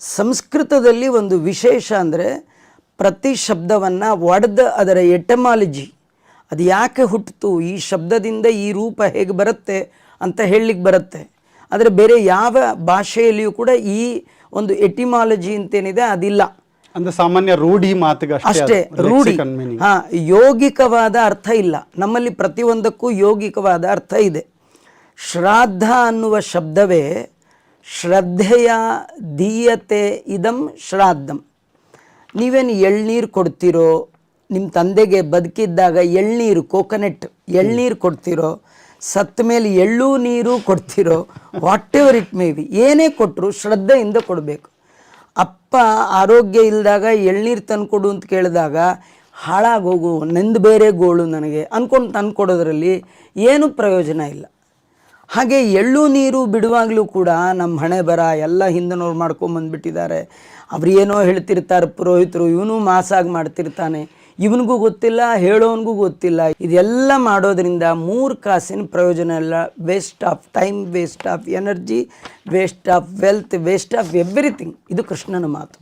ಸಂಸ್ಕೃತದಲ್ಲಿ ಒಂದು ವಿಶೇಷ ಅಂದರೆ ಪ್ರತಿ ಶಬ್ದವನ್ನು ಒಡೆದ ಅದರ ಎಟಮಾಲಜಿ. ಅದು ಯಾಕೆ ಹುಟ್ಟಿತು ಈ ಶಬ್ದದಿಂದ ಈ ರೂಪ ಹೇಗೆ ಬರುತ್ತೆ ಅಂತ ಹೇಳಲಿಕ್ಕೆ ಬರುತ್ತೆ. ಆದರೆ ಬೇರೆ ಯಾವ ಭಾಷೆಯಲ್ಲಿಯೂ ಕೂಡ ಈ ಒಂದು ಎಟಿಮಾಲಜಿ ಅಂತೇನಿದೆ ಅದಿಲ್ಲ. ಅಂದ್ರೆ ಸಾಮಾನ್ಯ ರೂಢಿ ಮಾತಿಗೆ ಅಷ್ಟೇ ರೂಢಿ. ಹಾ ಯೋಗಿಕವಾದ ಅರ್ಥ ಇಲ್ಲ. ನಮ್ಮಲ್ಲಿ ಪ್ರತಿಯೊಂದಕ್ಕೂ ಯೋಗಿಕವಾದ ಅರ್ಥ ಇದೆ. ಶ್ರಾದ್ದ ಅನ್ನುವ ಶಬ್ದವೇ ಶ್ರದ್ಧೆಯ ದೀಯತೆ ಇದಂ ಶ್ರಾದ್ದಂ. ನೀವೇನು ಎಳ್ನೀರು ಕೊಡ್ತೀರೋ ನಿಮ್ಮ ತಂದೆಗೆ ಬದುಕಿದ್ದಾಗ ಎಳ್ನೀರು, ಕೋಕೋನೆಟ್ ಎಳ್ನೀರು ಕೊಡ್ತಿರೋ ಸತ್ತ ಮೇಲೆ ಎಳ್ಳು ನೀರು ಕೊಡ್ತಿರೋ whatever it may be ಏನೇ ಕೊಟ್ಟರು ಶ್ರದ್ಧೆಯಿಂದ ಕೊಡಬೇಕು. ಅಪ್ಪ ಆರೋಗ್ಯ ಇಲ್ಲದಾಗ ಎಳ್ನೀರು ತಂದುಕೊಡು ಅಂತ ಕೇಳಿದಾಗ ಹಾಳಾಗೋಗು, ನಂದು ಬೇರೆ ಗೋಳು ನನಗೆ ಅಂದ್ಕೊಂಡು ತಂದು ಕೊಡೋದ್ರಲ್ಲಿ ಏನೂ ಪ್ರಯೋಜನ ಇಲ್ಲ. ಹಾಗೆ ಎಳ್ಳು ನೀರು ಬಿಡುವಾಗಲೂ ಕೂಡ ನಮ್ಮ ಹಣೆ ಬರ ಎಲ್ಲ ಹಿಂದಿನವ್ರು ಮಾಡ್ಕೊಂಬಂದ್ಬಿಟ್ಟಿದ್ದಾರೆ ಅವ್ರು ಏನೋ ಹೇಳ್ತಿರ್ತಾರೆ, ಪುರೋಹಿತರು, ಇವನು ಮಾಸಾಗಿ ಮಾಡ್ತಿರ್ತಾನೆ. ಇವನಿಗೂ ಗೊತ್ತಿಲ್ಲ, ಹೇಳೋನಿಗೂ ಗೊತ್ತಿಲ್ಲ. ಇದೆಲ್ಲ ಮಾಡೋದರಿಂದ ಮೂರು ಕಾಸಿನ ಪ್ರಯೋಜನ ಇಲ್ಲ. Waste of time waste of energy waste of wealth waste of everything ಇದು ಕೃಷ್ಣನ ಮಾತು.